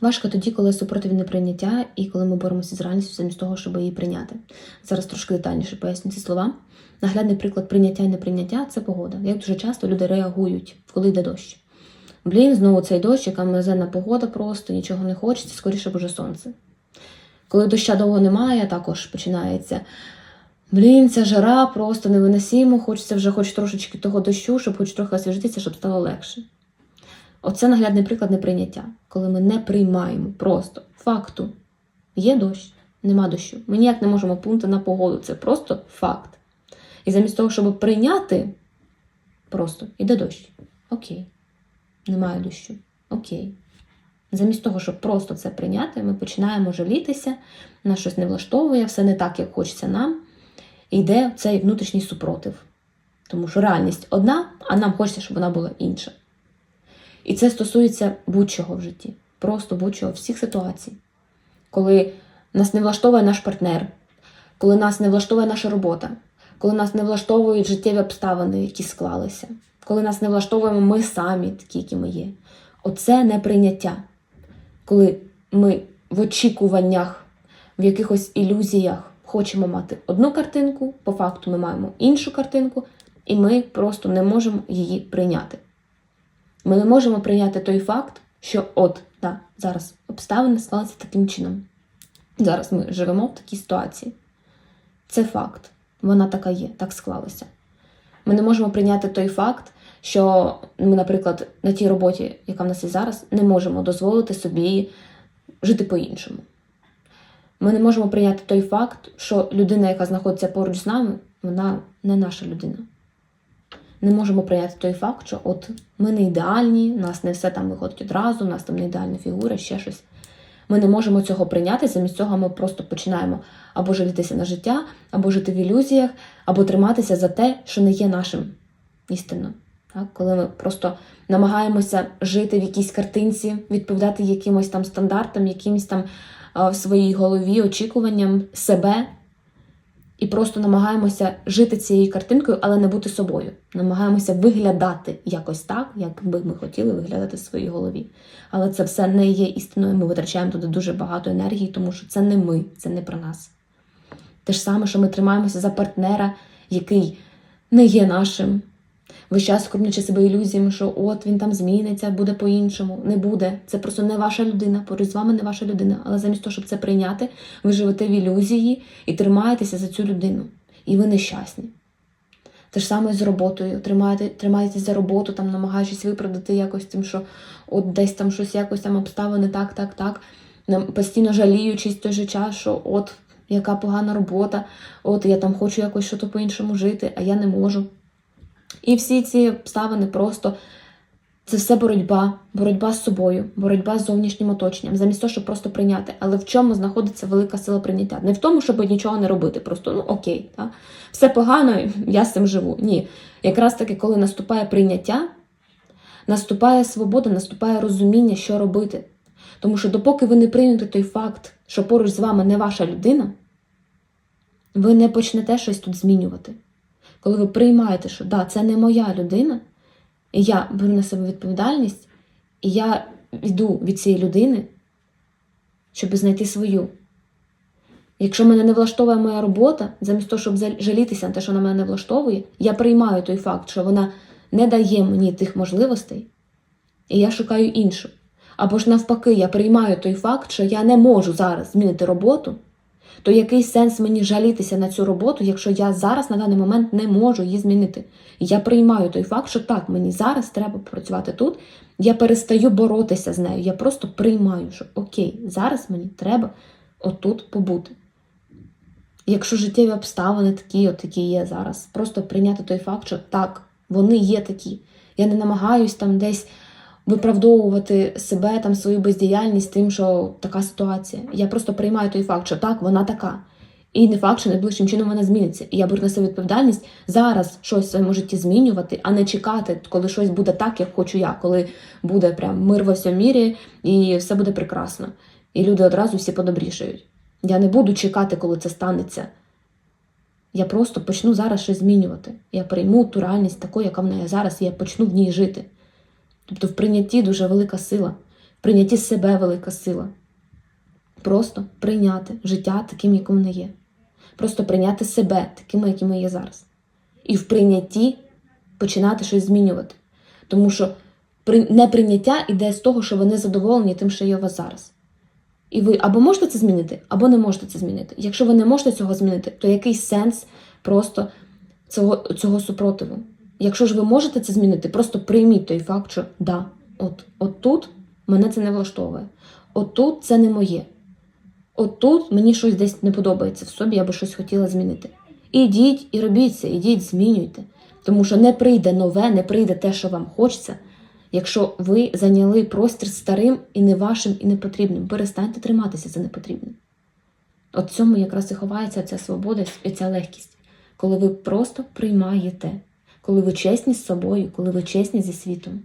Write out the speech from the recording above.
Важко тоді, коли супротив неприйняття і коли ми боремося з реальністю замість того, щоб її прийняти. Зараз трошки детальніше поясню ці слова. Наглядний приклад прийняття і неприйняття це погода. Як дуже часто люди реагують, коли йде дощ. Блін, знову цей дощ, яка мезенна погода просто, нічого не хочеться, скоріше б уже сонце. Коли доща довго немає, також починається. Блін, ця жара просто невиносимо, хочеться вже хоч трошечки того дощу, щоб хоч трохи освіжитися, щоб стало легше. Оце наглядний приклад неприйняття, коли ми не приймаємо просто факту. Є дощ, нема дощу. Ми ніяк не можемо вплинути на погоду. Це просто факт. І замість того, щоб прийняти, просто іде дощ. Окей. Немає дощу. Окей. Замість того, щоб просто це прийняти, ми починаємо жалітися, нас щось не влаштовує, все не так, як хочеться нам. І йде цей внутрішній супротив. Тому що реальність одна, а нам хочеться, щоб вона була інша. І це стосується будь-чого в житті. Просто будь-чого, всіх ситуацій. Коли нас не влаштовує наш партнер, коли нас не влаштовує наша робота, коли нас не влаштовують життєві обставини, які склалися, коли нас не влаштовуємо ми самі, такі, які ми є. Оце неприйняття. Коли ми в очікуваннях, в якихось ілюзіях хочемо мати одну картинку, по факту ми маємо іншу картинку, і ми просто не можемо її прийняти. Ми не можемо прийняти той факт, що от, да, зараз обставини склалися таким чином. Зараз ми живемо в такій ситуації. Це факт. Вона така є, так склалося. Ми не можемо прийняти той факт, що ми, наприклад, на тій роботі, яка в нас є зараз, не можемо дозволити собі жити по-іншому. Ми не можемо прийняти той факт, що людина, яка знаходиться поруч з нами, вона не наша людина. Не можемо прийняти той факт, що от ми не ідеальні, у нас не все там виходить одразу, у нас там не ідеальна фігура, ще щось. Ми не можемо цього прийняти, замість цього ми просто починаємо або жалітися на життя, або жити в ілюзіях, або триматися за те, що не є нашим істинно. Так? Коли ми просто намагаємося жити в якійсь картинці, відповідати якимось там стандартам, якимось там в своїй голові очікуванням себе, і просто намагаємося жити цією картинкою, але не бути собою. Намагаємося виглядати якось так, як би ми хотіли виглядати в своїй голові. Але це все не є істиною. Ми витрачаємо туди дуже багато енергії, тому що це не ми, це не про нас. Те ж саме, що ми тримаємося за партнера, який не є нашим. Весь час кормлячи себе ілюзіями, що от він там зміниться, буде по-іншому. Не буде. Це просто не ваша людина. Поруч з вами не ваша людина. Але замість того, щоб це прийняти, ви живете в ілюзії і тримаєтеся за цю людину. І ви нещасні. Те ж саме з роботою. Тримаєте, тримаєтесь за роботу, там намагаючись виправдати якось тим, що от десь там щось якось там обставини, так, так, так. Постійно жаліючись в той же час, що от яка погана робота, от я там хочу якось щось по-іншому жити, а я не можу. І всі ці обставини просто це все боротьба, боротьба з собою, боротьба з зовнішнім оточенням, замість того, щоб просто прийняти. Але в чому знаходиться велика сила прийняття? Не в тому, щоб нічого не робити, просто ну окей, так? все погано, я з цим живу. Ні. Якраз таки, коли наступає прийняття, наступає свобода, наступає розуміння, що робити. Тому що допоки ви не приймете той факт, що поруч з вами не ваша людина, ви не почнете щось тут змінювати. Коли ви приймаєте, що да, це не моя людина, і я беру на себе відповідальність, і я йду від цієї людини, щоб знайти свою. Якщо мене не влаштовує моя робота, замість того, щоб жалітися на те, що вона мене не влаштовує, я приймаю той факт, що вона не дає мені тих можливостей, і я шукаю іншу. Або ж навпаки, я приймаю той факт, що я не можу зараз змінити роботу, то який сенс мені жалітися на цю роботу, якщо я зараз на даний момент не можу її змінити? Я приймаю той факт, що так, мені зараз треба працювати тут. Я перестаю боротися з нею. Я просто приймаю, що окей, зараз мені треба отут побути. Якщо життєві обставини такі, от які є зараз, просто прийняти той факт, що так, вони є такі. Я не намагаюсь там десь виправдовувати себе, там свою бездіяльність тим, що така ситуація. Я просто приймаю той факт, що так, вона така. І не факт, що найближчим чином вона зміниться. І я беру на себе відповідальність зараз щось в своєму житті змінювати, а не чекати, коли щось буде так, як хочу я, коли буде прям мир во всьому мірі і все буде прекрасно. І люди одразу всі подобрішають. Я не буду чекати, коли це станеться. Я просто почну зараз щось змінювати. Я прийму ту реальність такою, яка в неї зараз, і я почну в ній жити. Тобто в прийнятті дуже велика сила. В прийнятті себе велика сила. Просто прийняти життя таким, яким воно є. Просто прийняти себе такими, якими є зараз. І в прийнятті починати щось змінювати. Тому що неприйняття йде з того, що ви не задоволені тим, що є у вас зараз. І ви або можете це змінити, або не можете це змінити. Якщо ви не можете цього змінити, то який сенс просто цього, цього супротиву? Якщо ж ви можете це змінити, просто прийміть той факт, що да, от, от тут мене це не влаштовує, от тут це не моє. От тут мені щось десь не подобається в собі, я би щось хотіла змінити. Ідіть і робіть це, ідіть, змінюйте. Тому що не прийде нове, не прийде те, що вам хочеться, якщо ви зайняли простір старим і не вашим, і не потрібним. Перестаньте триматися за непотрібним. От в цьому якраз і ховається ця свобода і ця легкість, коли ви просто приймаєте, коли ви чесні з собою, коли ви чесні зі світом.